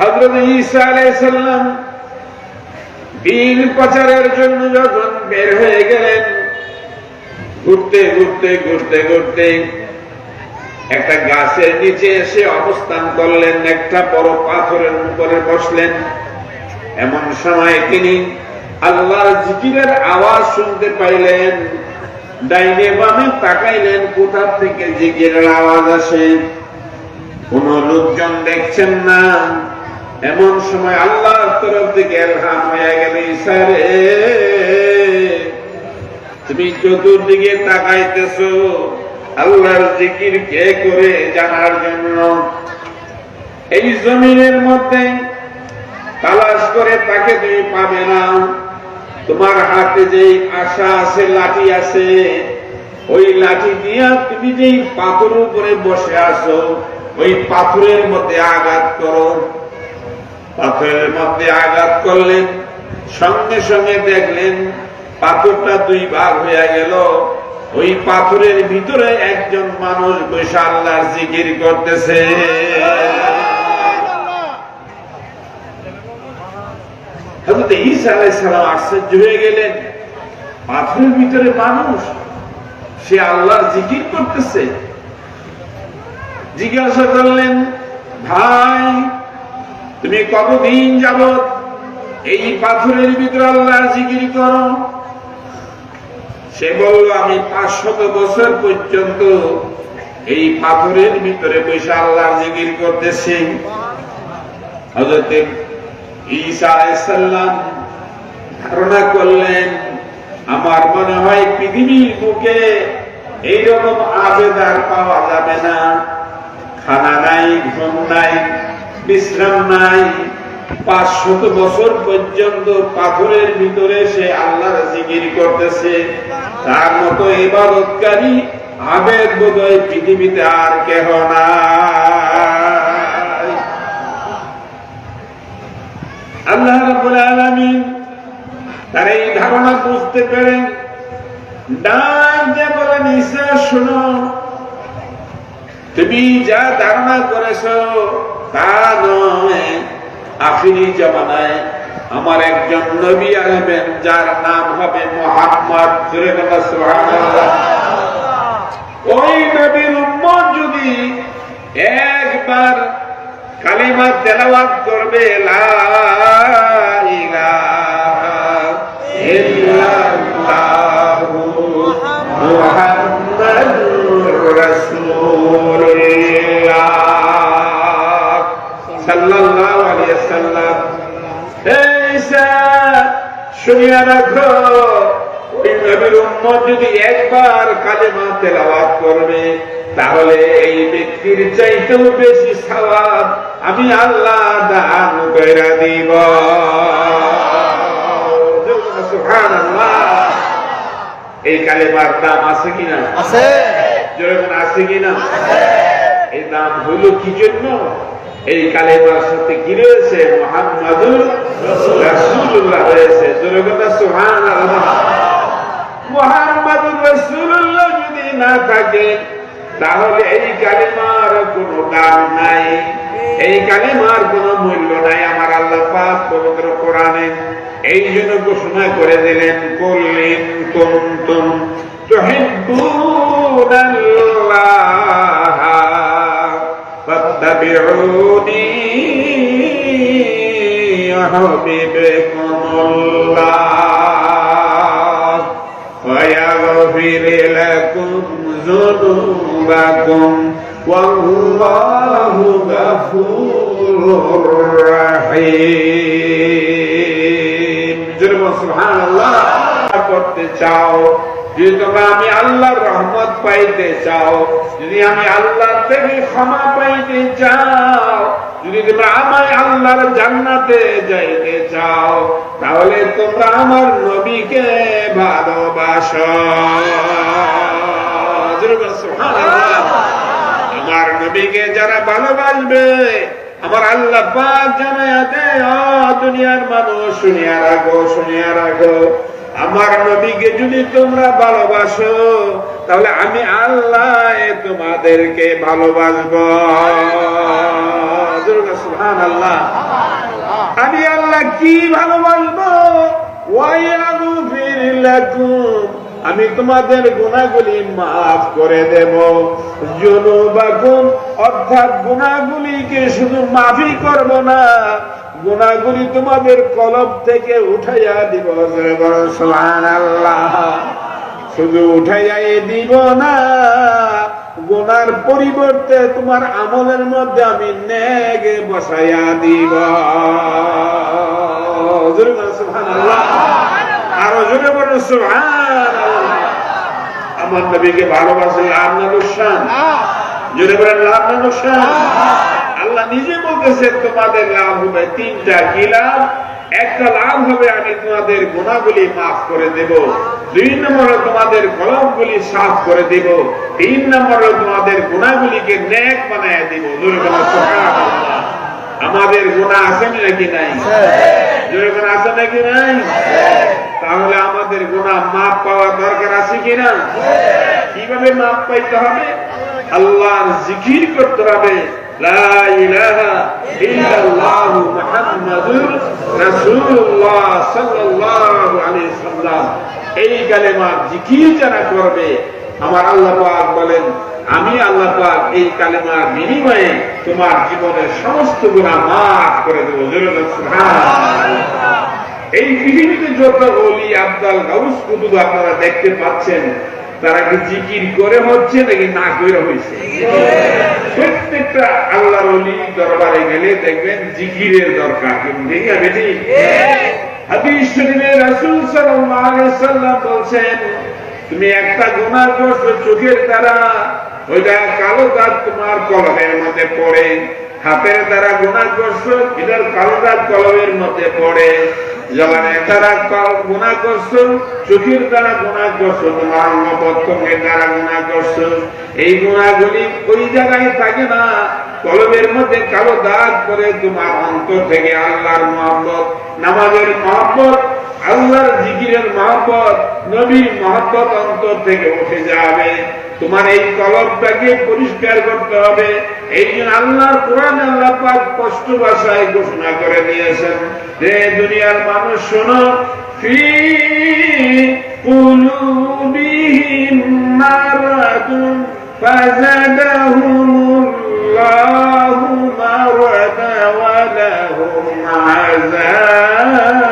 হজরত ঈসা আলাইসাল্লাম দিন প্রচারের জন্য যখন বের হয়ে গেলেন, ঘুরতে ঘুরতে ঘুরতে ঘুরতে একটা গাছের নিচে এসে অবস্থান করলেন, একটা বড় পাথরের উপরে বসলেন। এমন সময় তিনি আল্লাহর জিকিরের আওয়াজ শুনতে পাইলেন, ডাইনে বামে তাকাইলেন, কোথা থেকে জিকিরের আওয়াজ আসে? কোন লোকজন দেখছেন না। এমন সময় আল্লাহর তরফ থেকে এলহাম হয়ে গেল তুমি চতুর্দিকে তাকাইতেছো। আল্লাহর জিকির কে করে জানার জন্য? এই জমিনের মধ্যে তালাশ করে তাকে তুমি পাবে না। তোমার হাতে যেই আশা আছে, লাঠি আছে, ওই লাঠি দিয়া তুমি যেই পাথর উপরে বসে আছো, ওই পাথরের মধ্যে আঘাত করো। পাথরের মধ্যে আঘাত করলেন, সঙ্গে সঙ্গে দেখলেন পাথরটা দুই ভাগ হয়ে গেল। ওই পাথরের ভিতরে একজন মানুষ আল্লাহর জিকির করতেছে। আলাইসালাম আশ্চর্য হয়ে গেলেন। পাথরের ভিতরে মানুষ, সে আল্লাহর জিকির করতেছে। জিজ্ঞাসা করলেন, ভাই তুমি কতদিন যাবত এই পাথরের ভিতরে আল্লাহর জিকির করো? সে বলল, আমি পাঁচশত বছর পর্যন্ত এই পাথরের ভিতরে বসে আল্লাহর জিকির করতেছি। হজরত ধারণা করলেন, আমার মনে হয় পৃথিবীর বুকে এইরকম আবেদার পাওয়া যাবে না। খানা নাই, ঘুম নাই বিশ্রাম নাই। পাঁচশত বছর পর্যন্ত পাথরের ভিতরে সে আল্লাহর জিকির করতেছে। তার মতো ইবাদতকারী আবেগ বোধহয় পৃথিবীতে আর কেহ নাই। আল্লাহ আলামিন তার এই ধারণা বুঝতে পেরে ডাক দিয়ে বলেন ঈসা শোনো, তুমি যা ধারণা করেছ আখিরি জমানায় আমার একজন নবী আসবেন যার নাম হবে মোহাম্মদ। ওই নবীর যদি একবার কালিমা তেলাওয়াত করবে, লা শুনিয়া রাখো ওই নবীর উম্মত যদি একবার কালেমা তেলাওয়াত করবে তাহলে এই ব্যক্তির চাইতেও বেশি সওয়াব আমি আল্লাহ দান কইরা দিব। এই কালেমার দাম আছে কিনা? আছে। যেরকম আছে কিনা? এই নাম হলো কি জন্য? এই কালেমার সাথে কি মোহাম্মদুর রাসূলুল্লাহ রয়েছে। যেরকম সুবহানাল্লাহ। মোহাম্মদুর রাসূলুল্লাহ যদি না থাকে, তাহলে এই কালেমার কোনো দাম নাই। এই কালেমার কোনো মূল্য নাই। আমার আল্লাহ পাক পবিত্র কোরআনে এই জন্য ঘোষণা করে দিলেন করলেন কুনতুম তুহিব্বুনাল্লাহ ফাত্তাবিউনি يحببكم ويغفر لكم ذنوبكم والله غفور رحيم জন্য সুবহানাল্লাহ করতে চাও যদি তোমরা আমি আল্লাহর রহমত পাইতে চাও, যদি আমি আল্লাহ থেকে ক্ষমা পাইতে চাও, যদি তোমরা আমায় আল্লাহর জান্নাতে যাইতে চাও, তাহলে তোমরা আমার নবীকে ভালোবাসো। আমার নবীকে যারা ভালোবাসবে, আমার আল্লাহ পাক জানায়া দুনিয়ার মানুষ, শুনিয়া রাখো শুনিয়া রাখো। আমার নবীকে যদি তোমরা ভালোবাসো, তাহলে আমি আল্লাহ তোমাদেরকে ভালোবাসবো। সুহান আল্লাহ কি ভালোবাসবো? আমি তোমাদের গুণাগুলি মাফ করে দেব। জুনুবাকুম অর্থাৎ গুণাগুলিকে শুধু মাফই করব না গুণাগুলি তোমাদের কলব থেকে উঠাইয়া দিব শুধু উঠাইয়াই দিব না গুনার পরিবর্তে তোমার আমলের মধ্যে আমি নেগে বসাইয়া দিব। আরও জোরে। আমার নবীকে ভালোবাসে লাভ না লোকসান জোরে বলেন লাভ না লোকসান আল্লাহ নিজে বলতেছে, তোমাদের লাভ হবে তিনটা কি লাভ একটা লাভ হবে, আমি তোমাদের গুণাগুলি মাফ করে দেব। দুই নম্বরে তোমাদের কলমগুলি সাফ করে দেব। তিন নম্বরে তোমাদের গুণাগুলিকে ন্যাক বানায় দিব। আমাদের গুণা আছে নাকি নাই? আছে নাকি নাই? তাহলে আমাদের গুণা মাপ পাওয়া দরকার আছে কিনা? কীভাবে মাপ পাইতে হবে? আল্লাহর জিকির করতে হবে। লা ইলাহা ইল্লাল্লাহু মুহাম্মাদুর রাসূলুল্লাহ সাল্লাল্লাহু আলাইহি সাল্লাম এই কালেমা জিকির যারা করবে, আমার আল্লাহ পাক বলেন, আমি আল্লাহ পাক এই কালেমার বিনিময়ে তোমার জীবনের সমস্ত গুণা মাফ করে দেবো। এই পৃথিবীতে যত অলি আব্দাল গাউস কুতুব আপনারা দেখতে পাচ্ছেন তারা কি জিকির করে হচ্ছে নাকি না করে হয়েছে? প্রত্যেকটা আল্লাহর দরবারে গেলে দেখবেন জিকিরের দরকার। তুমি একটা গুনাহ করছ চোখের দ্বারা, ওইটা কালো দাগ তোমার কলমের মধ্যে পড়ে। হাতের দ্বারা গুনাহ করছ কালো দাগ কলমের মধ্যে পড়ে। কলমের মধ্যে কালো দাগ করে তোমার অন্তর থেকে আল্লাহর মহব্বত, নামাজের মহব্বত, আল্লাহর জিকিরের মহব্বত, নবীর মহব্বত অন্তর থেকে উঠে যাবে। তোমার এই কলবটাকে পরিষ্কার করতে হবে। এই জন্য আল্লাহর কোরআন আল্লাহ পাক স্পষ্ট ভাষায় ঘোষণা করে দিয়েছেন যে দুনিয়ার মানুষ শোনো, ফি কুলুবিহিম মারাদুন, ফাযাদাহুমুল্লাহু মারাদা ওয়া লাহুম আযাবুন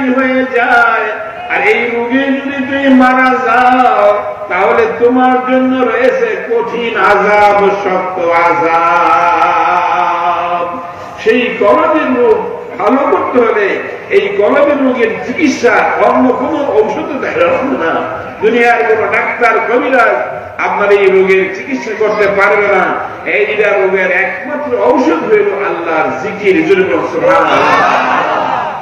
বিমারি হয়ে যায়। আর এই রোগে যদি তুমি মারা যাও, তাহলে তোমার জন্য রয়েছে কঠিন আজাব শক্ত আজাব সেই কলমের রোগ ভালো করতে হলে এই কলমের রোগের চিকিৎসা অন্য কোন ঔষধ দেখা না। দুনিয়ার কোন ডাক্তার, কবিরাজ আপনার এই রোগের চিকিৎসা করতে পারবে না। এইটা রোগের একমাত্র ঔষধ হইল আল্লাহর জিকির। এটা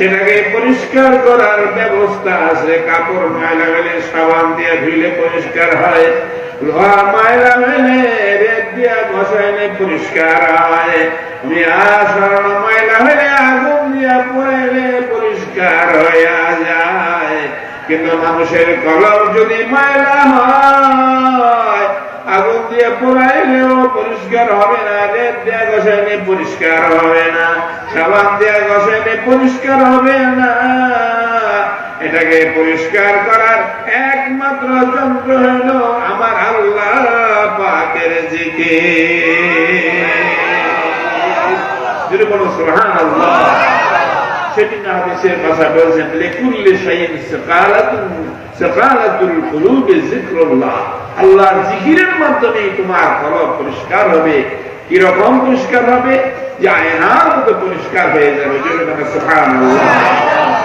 সেটাকে পরিষ্কার করার ব্যবস্থা আছে। কাপড় ময়লা হলে সাবান দিয়ে ধুইলে পরিষ্কার হয়। লোহা ময়লা হলে রেত দিয়া ঘষাইলে পরিষ্কার হয়। স্বর্ণ ময়লা হলে আগুন দিয়া পড়াইলে পরিষ্কার হইয়া যায়। কিন্তু মানুষের কলম যদি ময়লা হয়, আগুন দিয়ে পোড়াইলেও পরিষ্কার হবে না রেত দিয়ে ঘষাইলে পরিষ্কার হবে না। সাবান দিয়ে ঘষাইলে পরিষ্কার হবে না? এটাকে পরিষ্কার করার একমাত্র যন্ত্র হল আমার আল্লাহ পাকের জিকে আল্লাহ সেটি জিকিরের মাধ্যমে তোমার কলব পরিষ্কার হবে। কি রকম পরিষ্কার হবে? যে আয়নার মতো পরিষ্কার হয়ে যাবে সুবহানাল্লাহ